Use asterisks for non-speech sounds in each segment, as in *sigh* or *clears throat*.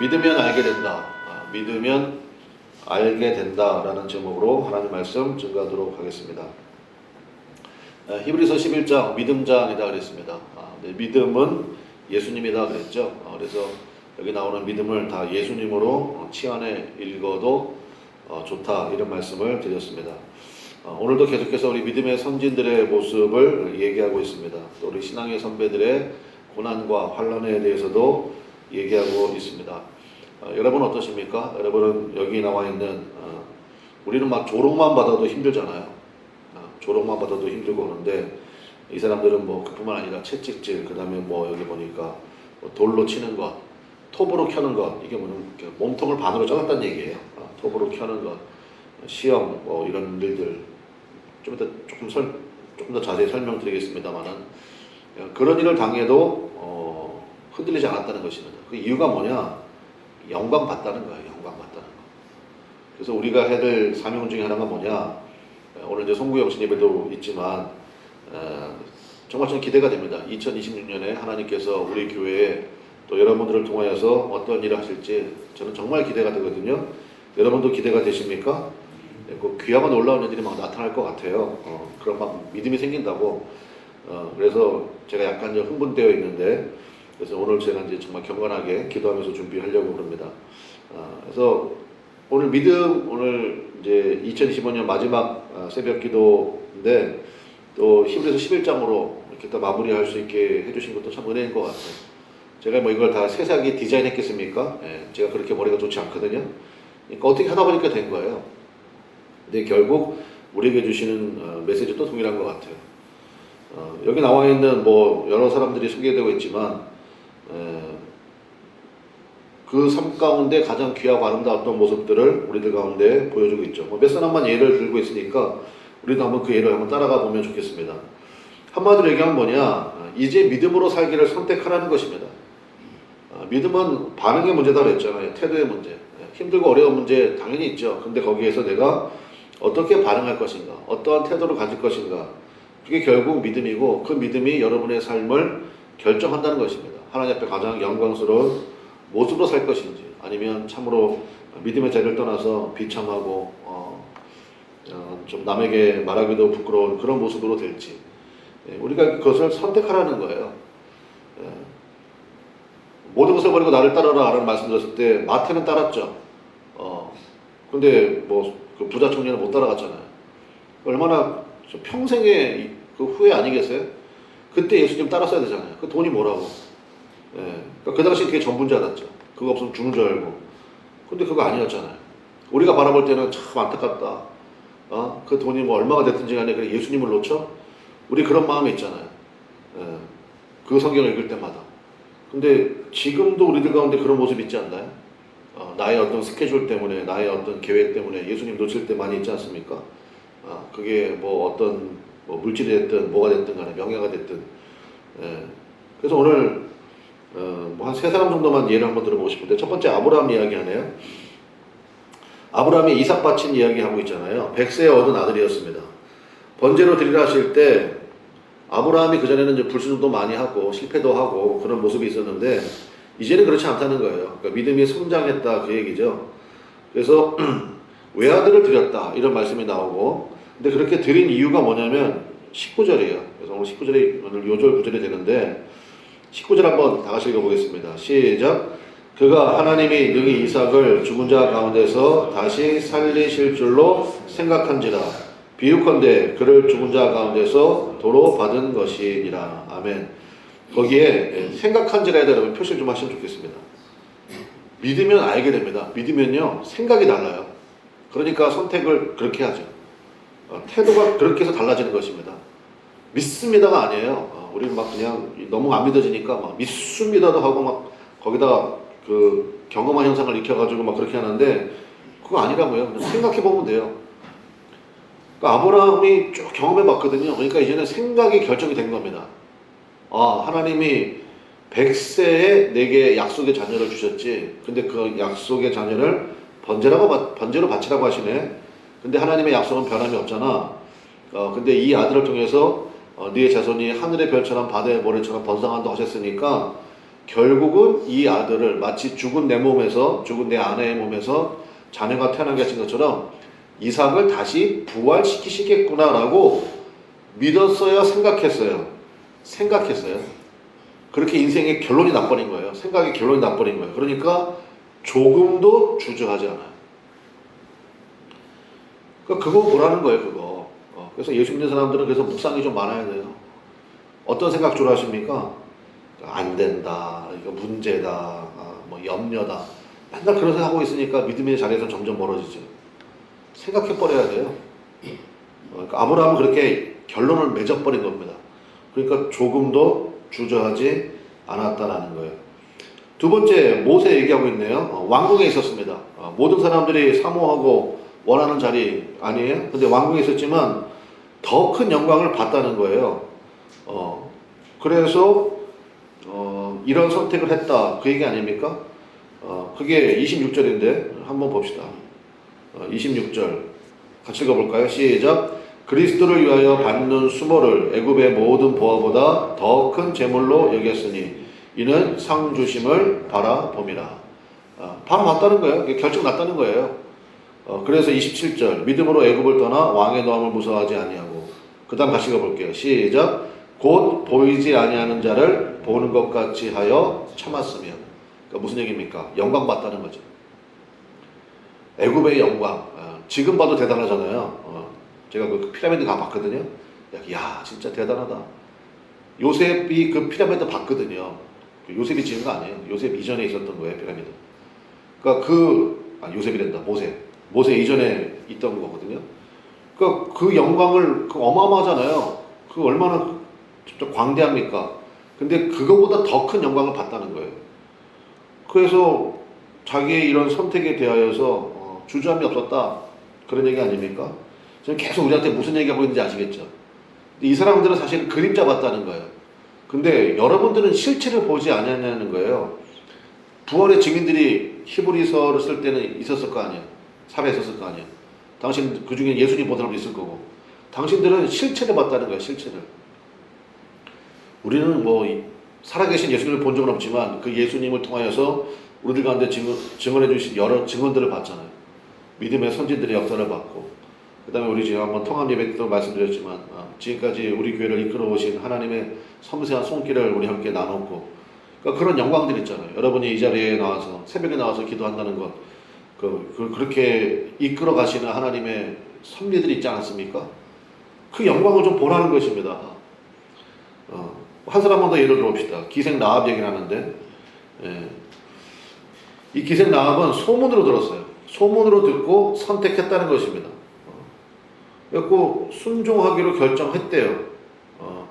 믿으면 알게 된다. 아, 믿으면 알게 된다라는 제목으로 하나님 말씀 증거하도록 하겠습니다. 아, 히브리서 11장 믿음장이다 그랬습니다. 아, 네, 믿음은 예수님이다 그랬죠. 아, 그래서 여기 나오는 믿음을 다 예수님으로 어, 치환해 읽어도 어, 좋다 이런 말씀을 드렸습니다. 어, 오늘도 계속해서 우리 믿음의 선진들의 모습을 얘기하고 있습니다. 또 우리 신앙의 선배들의 고난과 환란에 대해서도 얘기하고 있습니다. 어, 여러분 어떠십니까? 여러분은 여기 나와 있는 어, 우리는 막 조롱만 받아도 힘들잖아요. 어, 조롱만 받아도 힘들고 그러는데 이 사람들은 뭐 그뿐만 아니라 채찍질 그다음에 뭐 여기 보니까 뭐 돌로 치는 것, 톱으로 켜는 것 이게 뭐냐면 몸통을 반으로 잘랐다는 얘기예요. 어, 톱으로 켜는 것, 시험 뭐 이런 일들 좀 이따 조금 설 조금 더 자세히 설명드리겠습니다만은 어, 그런 일을 당해도 어, 흔들리지 않았다는 것입니다. 그 이유가 뭐냐? 영광 받다는 거예요. 영광 받다는 거. 그래서 우리가 해야 될 사명 중에 하나가 뭐냐? 어, 오늘 이제 송구영 신예배도 있지만 어, 정말 저는 기대가 됩니다. 2026년에 하나님께서 우리 교회에 또 여러분들을 통하여서 어떤 일을 하실지 저는 정말 기대가 되거든요. 여러분도 기대가 되십니까? 네, 그 귀하고 놀라운 일들이 막 나타날 것 같아요. 어, 그런 막 믿음이 생긴다고. 어, 그래서 제가 약간 좀 흥분되어 있는데 그래서 오늘 제가 이제 정말 경건하게 기도하면서 준비하려고 합니다. 어, 그래서 오늘 믿음 오늘 이제 2025년 마지막 어, 새벽 기도인데 또 히브리서 11장으로 이렇게 또 마무리할 수 있게 해주신 것도 참 은혜인 것 같아요. 제가 뭐 이걸 다 세세하게 디자인했겠습니까? 예, 제가 그렇게 머리가 좋지 않거든요. 그러니까 어떻게 하다 보니까 된 거예요. 근데 결국 우리에게 주시는 어, 메시지도 동일한 것 같아요. 어, 여기 나와 있는 뭐 여러 사람들이 소개되고 있지만 그삶 가운데 가장 귀하고 아름다웠던 모습들을 우리들 가운데 보여주고 있죠. 뭐 몇 사람만 예를 들고 있으니까 우리도 한번 그 예를 한번 따라가 보면 좋겠습니다. 한마디로 얘기하면 뭐냐? 어, 이제 믿음으로 살기를 선택하라는 것입니다. 어, 믿음은 반응의 문제다 그랬잖아요. 태도의 문제. 예, 힘들고 어려운 문제 당연히 있죠. 근데 거기에서 내가 어떻게 반응할 것인가, 어떠한 태도를 가질 것인가, 그게 결국 믿음이고 그 믿음이 여러분의 삶을 결정한다는 것입니다. 하나님 앞에 가장 영광스러운 모습으로 살 것인지 아니면 참으로 믿음의 자리를 떠나서 비참하고 어, 어, 좀 남에게 말하기도 부끄러운 그런 모습으로 될지 예, 우리가 그것을 선택하라는 거예요. 예. 모든 것을 버리고 나를 따르라 라는 말씀 드렸을 때 마태는 따랐죠. 어, 근데 뭐 그 부자 청년은 못 따라갔잖아요. 얼마나 좀 평생의 그 후회 아니겠어요? 그때 예수님 따랐어야 되잖아요. 그 돈이 뭐라고? 예. 그러니까 그 당시 그게 전부인 줄 알았죠. 그거 없으면 죽는 줄 알고. 근데 그거 아니었잖아요. 우리가 바라볼 때는 참 안타깝다. 어? 그 돈이 뭐 얼마가 됐든지 간에 그래 예수님을 놓쳐? 우리 그런 마음이 있잖아요. 예. 그 성경을 읽을 때마다. 근데 지금도 우리들 가운데 그런 모습 있지 않나요? 어, 나의 어떤 스케줄 때문에, 나의 어떤 계획 때문에 예수님 놓칠 때 많이 있지 않습니까? 아, 그게 뭐 어떤 뭐 물질이 됐든 뭐가 됐든 간에 명예가 됐든. 예. 그래서 오늘 어, 뭐 한 세 사람 정도만 예를 한번 들어보고 싶은데 첫 번째 아브라함 이야기 하네요. 아브라함이 이삭 바친 이야기 하고 있잖아요. 백세에 얻은 아들이었습니다. 번제로 드리라 하실 때 아브라함이 그전에는 이제 불순종도 많이 하고 실패도 하고 그런 모습이 있었는데 이제는 그렇지 않다는 거예요. 그러니까 믿음이 성장했다 그 얘기죠. 그래서 *clears throat* 외아들을 드렸다 이런 말씀이 나오고 근데 그렇게 드린 이유가 뭐냐면 19절이에요. 그래서 오늘 19절이 오늘 요절 9절이 되는데 19절 한번 다 같이 읽어보겠습니다. 시작. 그가 하나님이 능히 이삭을 죽은 자 가운데서 다시 살리실 줄로 생각한지라 비유컨대 그를 죽은 자 가운데서 도로 받은 것이니라. 아멘. 거기에 생각한지라에 대한 표시를 좀 하시면 좋겠습니다. 믿으면 알게 됩니다. 믿으면요 생각이 달라요. 그러니까 선택을 그렇게 하죠. 어, 태도가 그렇게 해서 달라지는 것입니다. 믿습니다가 아니에요. 어, 우리는 막 그냥 너무 안 믿어지니까 막 믿습니다도 하고 막 거기다가 그 경험한 현상을 익혀가지고 막 그렇게 하는데 그거 아니라고요. 생각해 보면 돼요. 그러니까 아브라함이 쭉 경험해 봤거든요. 그러니까 이제는 생각이 결정이 된 겁니다. 아, 하나님이 100세에 내게 약속의 자녀를 주셨지. 근데 그 약속의 자녀를 번제라고 받- 번제로 바치라고 하시네. 근데 하나님의 약속은 변함이 없잖아. 어, 근데 이 아들을 통해서 어, 네 자손이 하늘의 별처럼 바다의 모래처럼 번성한다 하셨으니까 결국은 이 아들을 마치 죽은 내 몸에서 죽은 내 아내의 몸에서 자녀가 태어난 것인 것처럼 이삭을 다시 부활시키시겠구나라고 믿었어요, 생각했어요. 생각했어요. 그렇게 인생의 결론이 나버린 거예요. 생각의 결론이 나버린 거예요. 그러니까 조금도 주저하지 않아요. 그러니까 그거 보라는 거예요, 그거. 어, 그래서 예수 믿는 사람들은 그래서 묵상이 좀 많아야 돼요. 어떤 생각 주로 하십니까? 안 된다, 이거 문제다, 아, 뭐 염려다. 맨날 그런 생각 하고 있으니까 믿음의 자리에서 점점 멀어지죠. 생각해 버려야 돼요. 어, 그러니까 아브라함은 그렇게 결론을 맺어버린 겁니다. 그러니까 조금도 주저하지 않았다라는 거예요. 두 번째 모세 얘기하고 있네요. 어, 왕궁에 있었습니다. 어, 모든 사람들이 사모하고 원하는 자리 아니에요? 근데 왕궁에 있었지만 더 큰 영광을 봤다는 거예요. 어, 그래서 어, 이런 선택을 했다. 그 얘기 아닙니까? 어, 그게 26절인데 한번 봅시다. 어, 26절 같이 읽어볼까요? 시작. 그리스도를 위하여 받는 수모를 애굽의 모든 보화보다 더 큰 재물로 여겼으니 이는 상 주심을 바라봄이라. 어, 바라봤다는 거예요. 이게 결정 났다는 거예요. 어, 그래서 27절 믿음으로 애굽을 떠나 왕의 노함을 무서워하지 아니하고 그 다음 다시 읽어볼게요. 시작. 곧 보이지 아니하는 자를 보는 것 같이 하여 참았으며 그러니까 무슨 얘기입니까? 영광 받다는 거죠. 애굽의 영광. 어, 지금 봐도 대단하잖아요. 어, 제가 그 피라미드 가 봤거든요. 야, 진짜 대단하다. 요셉이 그 피라미드 봤거든요. 요셉이 지은 거 아니에요. 요셉 이전에 있었던 거예요, 피라미드. 그러니까 그, 아, 요셉이란다, 모세. 모세 이전에 있던 거거든요. 그러니까 그 영광을, 그 어마어마하잖아요. 그 얼마나 진짜 광대합니까? 근데 그거보다 더 큰 영광을 받다는 거예요. 그래서 자기의 이런 선택에 대하여서 어, 주저함이 없었다. 그런 얘기 아닙니까? 지금 계속 우리한테 무슨 얘기하고 있는지 아시겠죠? 이 사람들은 사실 그림자 봤다는 거예요. 근데 여러분들은 실체를 보지 않았냐는 거예요. 부활의 증인들이 히브리서를 쓸 때는 있었을 거 아니에요. 살아있었을 거 아니에요. 당신 그 중에 예수님 보던 사람도 있을 거고. 당신들은 실체를 봤다는 거예요. 실체를. 우리는 뭐 이- 살아계신 예수님을 본 적은 없지만 그 예수님을 통하여서 우리들 가운데 증언, 증언 해 주신 여러 증언들을 봤잖아요. 믿음의 선진들의 역사를 봤고 그 다음에 우리 지금 한번 통합 예배 때도 말씀드렸지만 어, 지금까지 우리 교회를 이끌어 오신 하나님의 섬세한 손길을 우리 함께 나눴고 그러니까 그런 영광들 있잖아요. 여러분이 이 자리에 나와서 새벽에 나와서 기도한다는 것 그, 그, 그렇게 이끌어 가시는 하나님의 섭리들이 있지 않았습니까? 그 영광을 좀 보라는 것입니다. 어, 한 사람만 더 예를 들어봅시다. 기생 나합 얘기를 하는데, 예. 이 기생 나합은 소문으로 들었어요. 소문으로 듣고 선택했다는 것입니다. 어. 그래고 순종하기로 결정했대요. 어,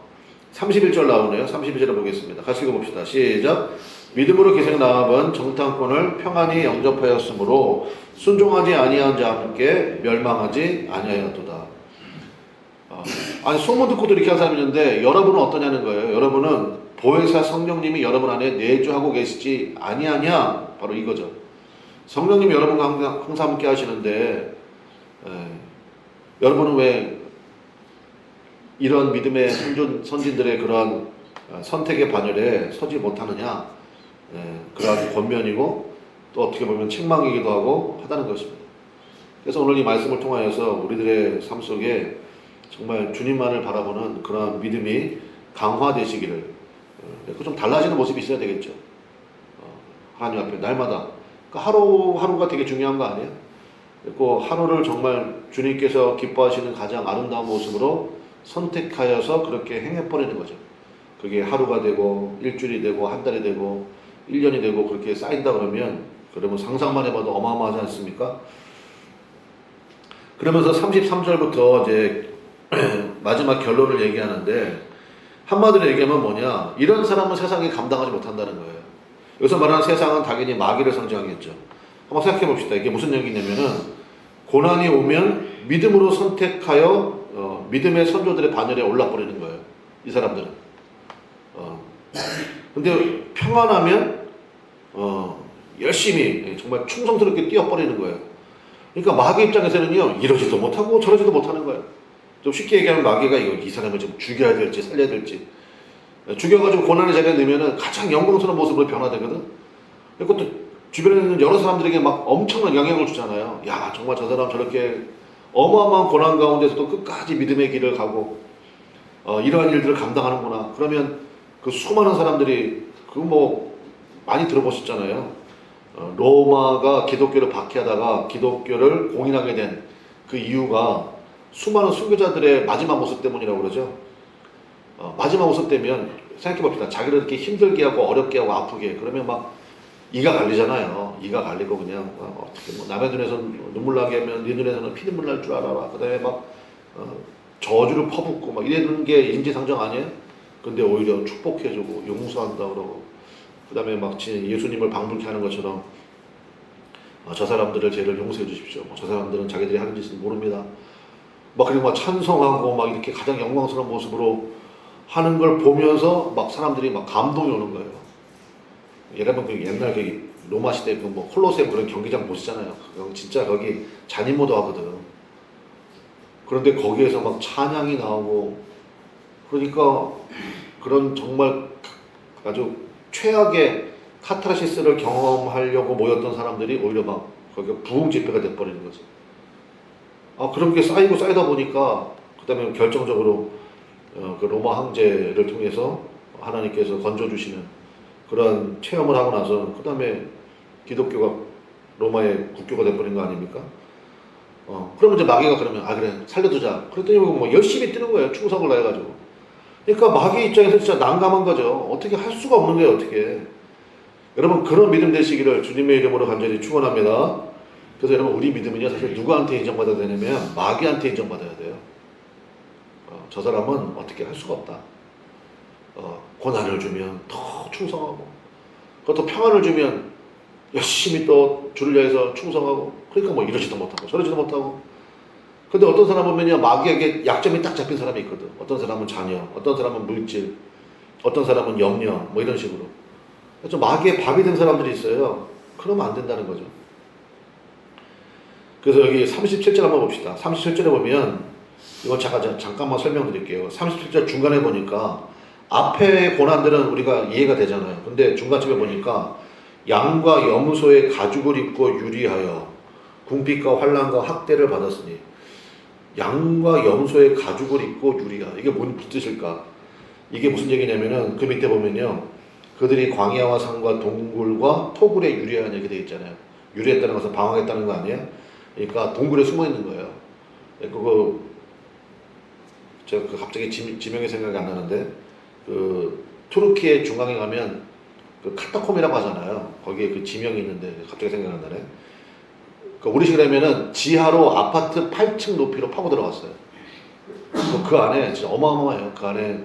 31절 나오네요. 31절을 보겠습니다. 같이 읽어봅시다. 시작. 믿음으로 기생 나합은 정탐꾼을 평안히 영접하였으므로 순종하지 아니한 자와 함께 멸망하지 아니하였도다. 어, 아니 소문 듣고도 이렇게 한 사람이 있는데 여러분은 어떠냐는 거예요. 여러분은 보혜사 성령님이 여러분 안에 내주하고 계시지 아니하냐 바로 이거죠. 성령님이 여러분과 항상, 항상 함께 하시는데 에, 여러분은 왜 이런 믿음의 선진, 선진들의 그런 어, 선택의 반열에 서지 못하느냐 에, 그러한 권면이고 또 어떻게 보면 책망이기도 하고 하다는 것입니다. 그래서 오늘 이 말씀을 통하여서 우리들의 삶 속에 정말 주님만을 바라보는 그런 믿음이 강화되시기를 어, 그좀 달라지는 모습이 있어야 되겠죠. 어, 하나님 앞에 날마다 그 하루 하루가 되게 중요한 거 아니에요? 그리고 하루를 정말 주님께서 기뻐하시는 가장 아름다운 모습으로 선택하여서 그렇게 행해 버리는 거죠. 그게 하루가 되고 일주일이 되고 한 달이 되고 1년이 되고 그렇게 쌓인다 그러면 그러면 상상만 해봐도 어마어마하지 않습니까? 그러면서 33절부터 이제 *clears throat* 마지막 결론을 얘기하는데 한마디로 얘기하면 뭐냐 이런 사람은 세상이 감당하지 못한다는 거예요. 여기서 말하는 세상은 당연히 마귀를 상징하겠죠. 한번 생각해 봅시다. 이게 무슨 얘기냐면은 고난이 오면 믿음으로 선택하여 어, 믿음의 선조들의 반열에 올라버리는 거예요. 이 사람들은. 어. 근데 평안하면 어, 열심히 정말 충성스럽게 뛰어버리는 거예요. 그러니까 마귀 입장에서는요 이러지도 못하고 저러지도 못하는 거예요. 좀 쉽게 얘기하면 마귀가 이거 이 사람을 좀 죽여야 될지 살려야 될지 죽여가지고 고난의 자리에 넣으면은 가장 영광스러운 모습으로 변화되거든. 그것도 주변에 있는 여러 사람들에게 막 엄청난 영향을 주잖아요. 야 정말 저 사람 저렇게 어마어마한 고난 가운데서도 끝까지 믿음의 길을 가고 어, 이러한 일들을 감당하는구나. 그러면 그 수많은 사람들이 그 뭐 많이 들어보셨잖아요. 어, 로마가 기독교를 박해하다가 기독교를 공인하게 된 그 이유가 수많은 순교자들의 마지막 모습 때문이라고 그러죠. 어, 마지막 모습 때면 생각해 봅시다. 자기를 이렇게 힘들게 하고 어렵게 하고 아프게 그러면 막 이가 갈리잖아요. 이가 갈리고 그냥 어, 어떻게 뭐 남의 눈에서는 눈물 나게 하면 네 눈에서는 피눈물 날 줄 알아라. 그다음에 막 어, 저주를 퍼붓고 막 이러는 게 인지상정 아니에요? 근데 오히려 축복해주고 용서한다 그러고 그 다음에 막 진- 예수님을 방불케 하는 것처럼 어, 저 사람들을 죄를 용서해 주십시오. 뭐 저 사람들은 자기들이 하는 짓을 모릅니다. 막 그리고 막 찬성하고 막 이렇게 가장 영광스러운 모습으로 하는 걸 보면서 막 사람들이 막 감동이 오는 거예요. 여러분 그 옛날 그 로마 시대 그 뭐 콜로세움 그런 경기장 보시잖아요. 진짜 거기 잔인모도 하거든. 그런데 거기에서 막 찬양이 나오고 그러니까 그런 정말 아주 최악의 카타르시스를 경험하려고 모였던 사람들이 오히려 막 거기가 부흥 집회가 돼버리는 거지. 아 그런 게 쌓이고 쌓이다 보니까 그다음에 결정적으로 어, 그 로마 황제를 통해서 하나님께서 건져 주시는 그런 체험을 하고 나서 그다음에 기독교가 로마의 국교가 돼버린 거 아닙니까? 어 그러면 이제 마귀가 그러면 아 그래 살려두자. 그랬더니 뭐 열심히 뛰는 거예요 충성을 다해가지고. 그러니까 마귀 입장에서 진짜 난감한 거죠. 어떻게 할 수가 없는 거예요 어떻게. 여러분 그런 믿음 되시기를 주님의 이름으로 간절히 축원합니다. 그래서 여러분 우리 믿음은요 사실 누구한테 인정받아야 되냐면 마귀한테 인정받아야 돼요. 어, 저 사람은 어떻게 할 수가 없다. 어, 고난을 주면 더 충성하고 그것도 평안을 주면 열심히 또 주를 위해서 충성하고 그러니까 뭐 이러지도 못하고 저러지도 못하고 근데 어떤 사람 보면요 마귀에게 약점이 딱 잡힌 사람이 있거든. 어떤 사람은 자녀 어떤 사람은 물질 어떤 사람은 염려 뭐 이런 식으로. 좀 마귀의 밥이 된 사람들이 있어요. 그러면 안 된다는 거죠. 그래서 여기 37절 한번 봅시다. 37절에 보면 이거 잠깐 잠깐만 설명드릴게요. 37절 중간에 보니까 앞에 고난들은 우리가 이해가 되잖아요. 근데 중간쯤에 보니까 양과 염소의 가죽을 입고 유리하여 궁핍과 환란과 학대를 받았으니 양과 염소의 가죽을 입고 유리하 이게 뭔 뜻일까? 이게 무슨 얘기냐면은 그 밑에 보면요. 그들이 광야와 산과 동굴과 토굴에 유리한 얘기 되어 있잖아요. 유리했다는 것은 방황했다는 거 아니에요? 그러니까 동굴에 숨어 있는 거예요. 그거 제가 그 갑자기 지, 지명이 생각이 안 나는데 그 투르키의 중앙에 가면 그 카타콤이라고 하잖아요. 거기에 그 지명이 있는데 갑자기 생각이 안 나네. 그 우리식으로 하면은 지하로 아파트 8층 높이로 파고 들어갔어요. 그그 안에 진짜 어마어마해요. 그 안에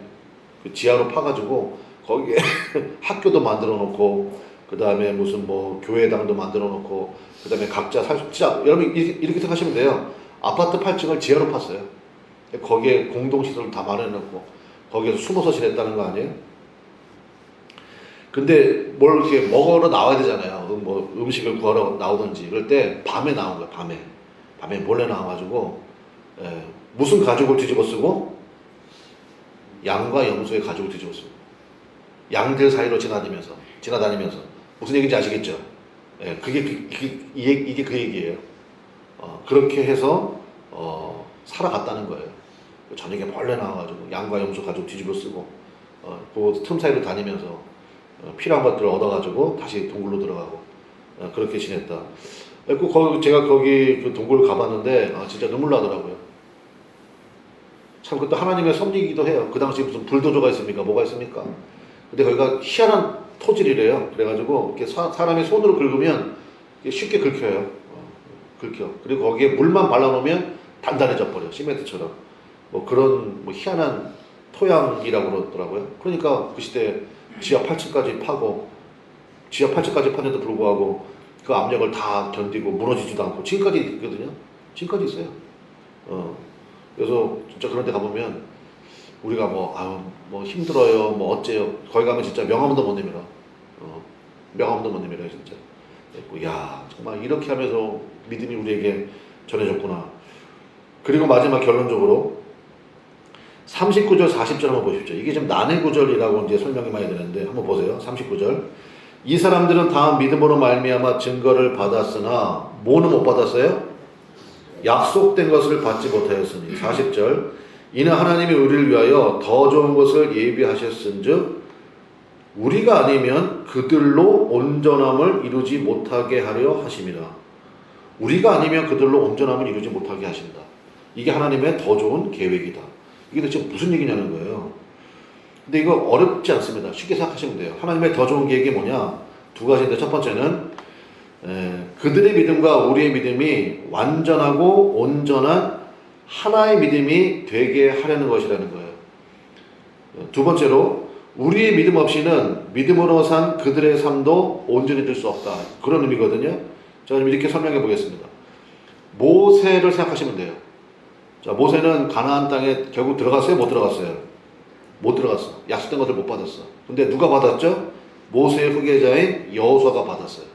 그 지하로 파가지고 거기에 *laughs* 학교도 만들어 놓고 그 다음에 무슨 뭐 교회당도 만들어 놓고 그 다음에 각자 살 수, 진짜 여러분 이렇게, 이렇게 생각하시면 돼요. 아파트 8층을 지하로 팠어요. 거기에 공동시설을 다 마련해 놓고 거기에서 숨어서 지냈다는 거 아니에요? 근데 뭘 이렇게 먹으러 나와야 되잖아요. 음, 뭐 음식을 구하러 나오든지 그럴 때 밤에 나온 거예요. 밤에 밤에 몰래 나와가지고 예, 무슨 가죽을 뒤집어 쓰고 양과 염소의 가죽을 뒤집어 쓰고 양들 사이로 지나다니면서 지나다니면서 무슨 얘기인지 아시겠죠? 예, 그게 그, 그게 이게, 이게 그 얘기예요. 어, 그렇게 해서 어, 살아갔다는 거예요. 저녁에 몰래 나와가지고 양과 염소 가죽 뒤집어 쓰고 어, 그틈 사이로 다니면서 어, 필요한 것들을 얻어가지고 다시 동굴로 들어가고 어, 그렇게 지냈다. 그 거기 제가 거기 그 동굴 가봤는데 아, 진짜 눈물 나더라고요. 참 그것도 하나님의 섭리이기도 해요. 그 당시 무슨 불도저가 있습니까? 뭐가 있습니까? 근데 거기가 희한한 토질이래요. 그래가지고 이렇게 사, 사람이 손으로 긁으면 쉽게 긁혀요. 어, 긁혀. 그리고 거기에 물만 발라놓으면 단단해져 버려. 시멘트처럼. 뭐 그런 뭐 희한한 토양이라고 그러더라고요. 그러니까 그 시대 지하 8층까지 파고 지하 8층까지 파는데도 불구하고 그 압력을 다 견디고 무너지지도 않고 지금까지 있거든요. 지금까지 있어요. 어. 그래서 진짜 그런 데 가보면 우리가 뭐, 아유, 뭐 힘들어요, 뭐 어째요. 거기 가면 진짜 명함도 못 내밀어. 어. 명함도 못 내밀어요, 진짜. 야, 정말 이렇게 하면서 믿음이 우리에게 전해졌구나. 그리고 마지막 결론적으로 39절, 40절 한번 보십시오. 이게 좀 난해 구절이라고 이제 설명이 많이 되는데 한번 보세요. 39절. 이 사람들은 다음 믿음으로 말미암아 증거를 받았으나 뭐는 못 받았어요? 약속된 것을 받지 못하였으니 40절. 이는 하나님이 우리를 위하여 더 좋은 것을 예비하셨은즉 우리가 아니면 그들로 온전함을 이루지 못하게 하려 하심이라. 우리가 아니면 그들로 온전함을 이루지 못하게 하신다. 이게 하나님의 더 좋은 계획이다. 이게 도대체 무슨 얘기냐는 거예요. 근데 이거 어렵지 않습니다. 쉽게 생각하시면 돼요. 하나님의 더 좋은 계획이 뭐냐? 두 가지인데 첫 번째는 에, 그들의 믿음과 우리의 믿음이 완전하고 온전한 하나의 믿음이 되게 하려는 것이라는 거예요. 어, 두 번째로 우리의 믿음 없이는 믿음으로 산 그들의 삶도 온전히 될수 없다. 그런 의미거든요. 자, 그럼 이렇게 설명해 보겠습니다. 모세를 생각하시면 돼요. 자, 모세는 가나안 땅에 결국 들어갔어요? 못 들어갔어요? 못 들어갔어. 약속된 것을 못 받았어. 근데 누가 받았죠? 모세의 후계자인 여호수아가 받았어요.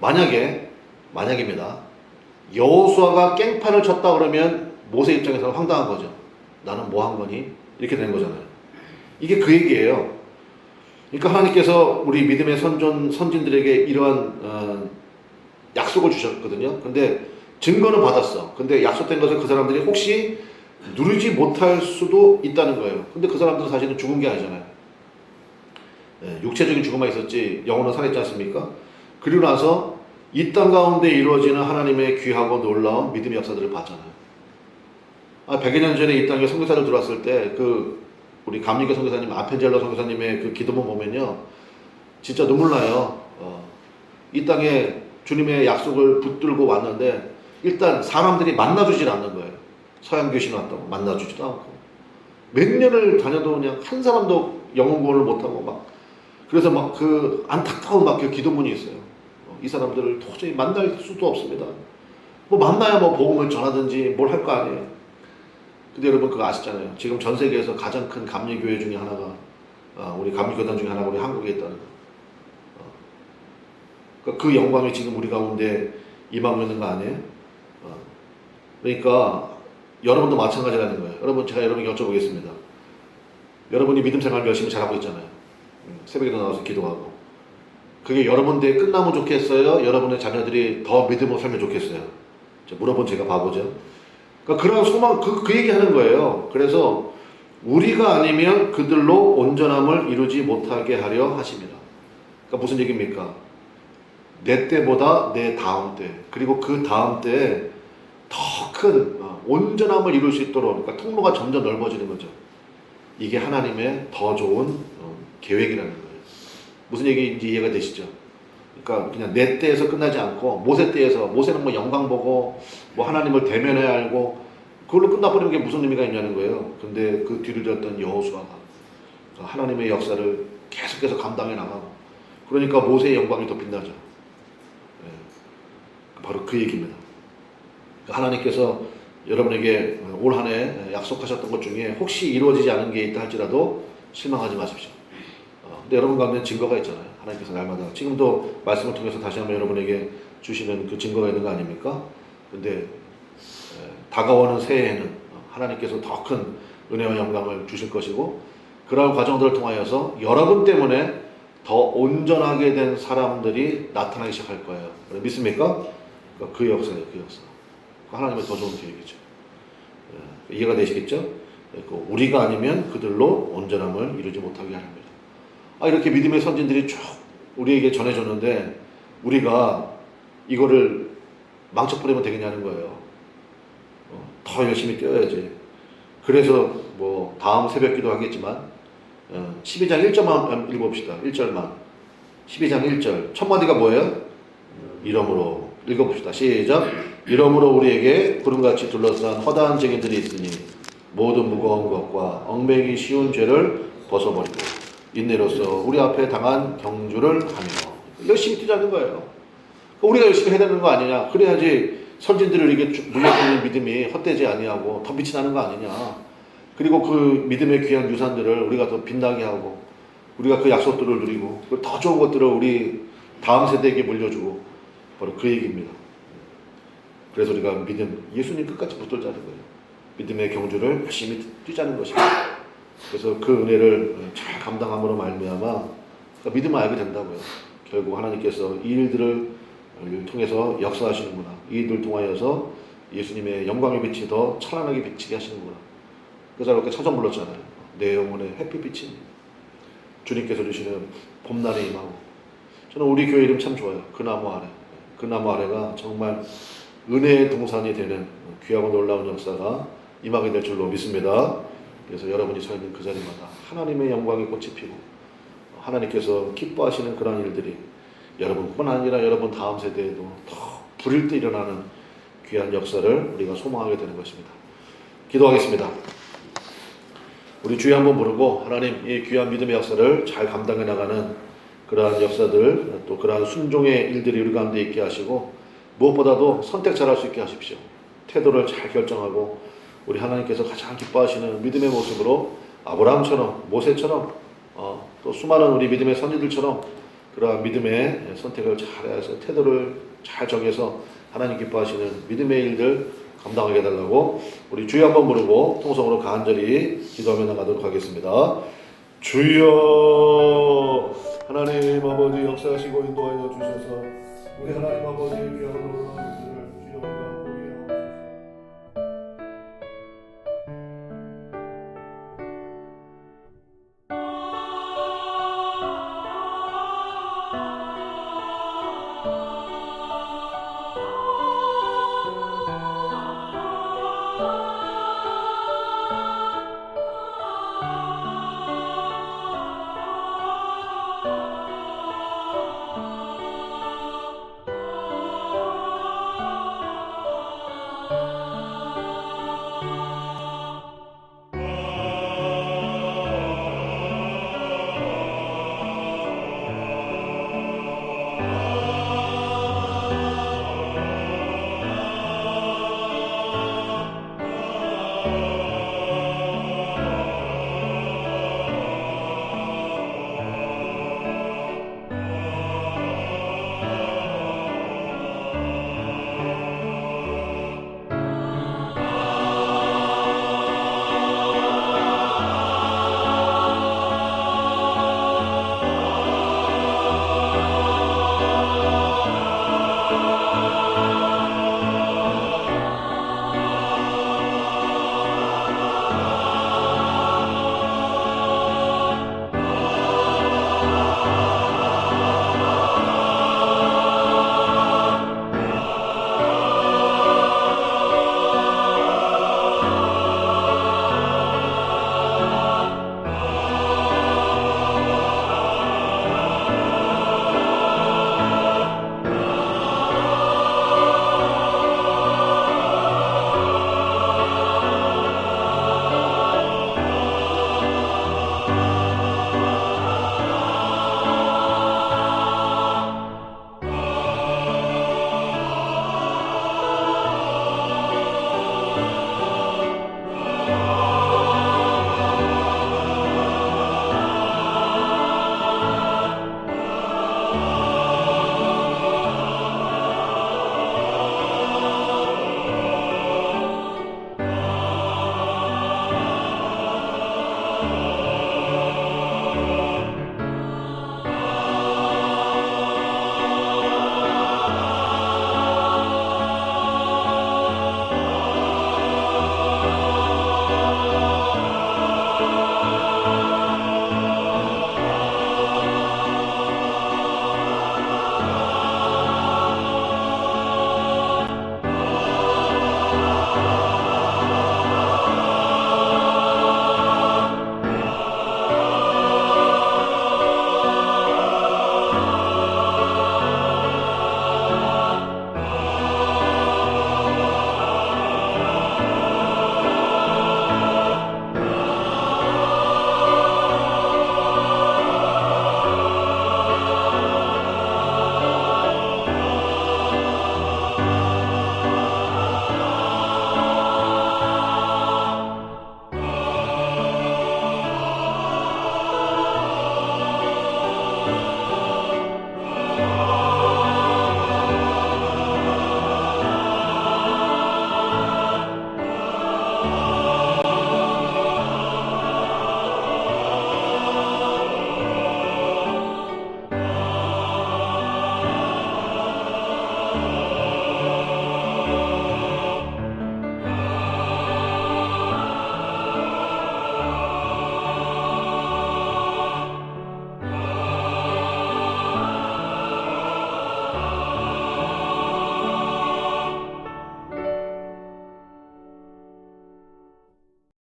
만약에 만약입니다. 여호수아가 깽판을 쳤다 그러면 모세 입장에서는 황당한 거죠. 나는 뭐 한 거니? 이렇게 된 거잖아요. 이게 그 얘기예요. 그러니까 하나님께서 우리 믿음의 선전 선진들에게 이러한 어, 약속을 주셨거든요. 근데 증거는 받았어. 근데 약속된 것을 그 사람들이 혹시 누리지 못할 수도 있다는 거예요. 근데 그 사람들은 사실은 죽은 게 아니잖아요. 예, 육체적인 죽음만 있었지 영혼은 살아있지 않습니까? 그리고 나서 이 땅 가운데 이루어지는 하나님의 귀하고 놀라운 믿음의 역사들을 봤잖아요. 아, 100여 년 전에 이 땅에 선교사를 들어왔을 때 그 우리 감리교 선교사님 아펜젤러 선교사님의 그 기도문 보면요. 진짜 눈물 나요. 어, 이 땅에 주님의 약속을 붙들고 왔는데 일단 사람들이 만나주질 않는 거예요. 서양 교신 왔다고 만나주지도 않고 몇 년을 다녀도 그냥 한 사람도 영어 구원을 못하고 막 그래서 막 그 안타까운 막 그 기도문이 있어요. 어, 이 사람들을 도저히 만날 수도 없습니다. 뭐 만나야 뭐 복음을 전하든지 뭘 할 거 아니에요. 근데 여러분 그거 아시잖아요. 지금 전 세계에서 가장 큰 감리교회 중에 하나가 어, 우리 감리교단 중에 하나가 우리 한국에 있다는 거. 어. 그러니까 그 영광이 지금 우리 가운데 임하고 있는 거 아니에요? 어. 그러니까 여러분도 마찬가지라는 거예요. 여러분 제가 여러분께 여쭤보겠습니다. 여러분이 믿음 생활 열심히 잘하고 있잖아요. 음, 새벽에도 나와서 기도하고. 그게 여러분들이 끝나면 좋겠어요? 여러분의 자녀들이 더 믿음으로 살면 좋겠어요? 저 물어본 제가 바보죠. 그러니까 그런 소망, 그, 그 얘기 하는 거예요. 그래서 우리가 아니면 그들로 온전함을 이루지 못하게 하려 하십니다. 그러니까 무슨 얘기입니까? 내 때보다 내 다음 때, 그리고 그 다음 때에 더큰 어, 온전함을 이룰 수 있도록 그러니까 통로가 점점 넓어지는 거죠. 이게 하나님의 더 좋은 어, 계획이라는 거예요. 무슨 얘기인지 이해가 되시죠? 그러니까 그냥 내 때에서 끝나지 않고 모세 때에서 모세는 뭐 영광 보고 뭐 하나님을 대면해야 알고 그걸로 끝나버리는 게 무슨 의미가 있냐는 거예요. 근데 그 뒤를 졌던 여호수아가 하나님의 역사를 계속해서 감당해 나가고 그러니까 모세의 영광이 더 빛나죠. 예. 바로 그 얘기입니다. 하나님께서 여러분에게 올 한 해 약속하셨던 것 중에 혹시 이루어지지 않은 게 있다 할지라도 실망하지 마십시오. 어, 근데 여러분 가운데 증거가 있잖아요. 하나님께서 날마다 지금도 말씀을 통해서 다시 한번 여러분에게 주시는 그 증거가 있는 거 아닙니까? 근데 에, 다가오는 새해에는 어, 하나님께서 더 큰 은혜와 영광을 주실 것이고 그러한 과정들을 통하여서 여러분 때문에 더 온전하게 된 사람들이 나타나기 시작할 거예요. 믿습니까? 그 역사예요, 그 역사. 하나님의 더 좋은 계획이죠. 예, 이해가 되시겠죠? 예, 그 우리가 아니면 그들로 온전함을 이루지 못하게 합니다. 아, 이렇게 믿음의 선진들이 쭉 우리에게 전해줬는데 우리가 이거를 망쳐버리면 되겠냐는 거예요. 어, 더 열심히 뛰어야지. 그래서 뭐 다음 새벽 기도 하겠지만 어, 12장 1절만 읽어봅시다. 1절만. 12장 1절. 첫 마디가 뭐예요? 이름으로 읽어봅시다. 시작. 이러므로 우리에게 구름같이 둘러싼 허다한 증인들이 있으니 모든 무거운 것과 얽매기 쉬운 죄를 벗어버리고 인내로서 우리 앞에 당한 경주를 하며 열심히 뛰자는 거예요. 우리가 열심히 해야 되는 거 아니냐? 그래야지 선진들을 이게 물려주는 믿음이 헛되지 아니하고 더 빛이 나는 거 아니냐? 그리고 그 믿음의 귀한 유산들을 우리가 더 빛나게 하고 우리가 그 약속들을 누리고 더 좋은 것들을 우리 다음 세대에게 물려주고 바로 그 얘기입니다. 그래서 우리가 믿음, 예수님 끝까지 붙들자는 거예요. 믿음의 경주를 열심히 뛰자는 것입니다. 그래서 그 은혜를 잘 감당함으로 말미암아 그러니까 믿음을 알게 된다고요. 결국 하나님께서 이 일들을 통해서 역사하시는구나. 이 일들 통하여서 예수님의 영광의 빛이 더 찬란하게 비치게 하시는구나. 그래서 이렇게 찬송 불렀잖아요. 내 영혼의 햇빛빛이 주님께서 주시는 봄날의 임하고 저는 우리 교회 이름 참 좋아요. 그 나무 아래. 그 나무 아래가 정말 은혜의 동산이 되는 귀하고 놀라운 역사가 임하게 될 줄로 믿습니다. 그래서 여러분이 서 있는 그 자리마다 하나님의 영광의 꽃이 피고 하나님께서 기뻐하시는 그런 일들이 여러분뿐 아니라 여러분 다음 세대에도 더 불일 때 일어나는 귀한 역사를 우리가 소망하게 되는 것입니다. 기도하겠습니다. 우리 주여 한번 부르고 하나님 이 귀한 믿음의 역사를 잘 감당해 나가는 그러한 역사들 또 그러한 순종의 일들이 우리 가운데 있게 하시고 무엇보다도 선택 잘할 수 있게 하십시오. 태도를 잘 결정하고 우리 하나님께서 가장 기뻐하시는 믿음의 모습으로 아브라함처럼 모세처럼 어, 또 수많은 우리 믿음의 선지들처럼 그러한 믿음의 선택을 잘해서 태도를 잘 정해서 하나님 기뻐하시는 믿음의 일들 감당하게 해달라고 우리 주여 한번 부르고 통성으로 간절히 기도하며 나가도록 하겠습니다. 주여 하나님 아버지 역사하시고 인도하여 주셔서 우리 하나님 아버지 귀한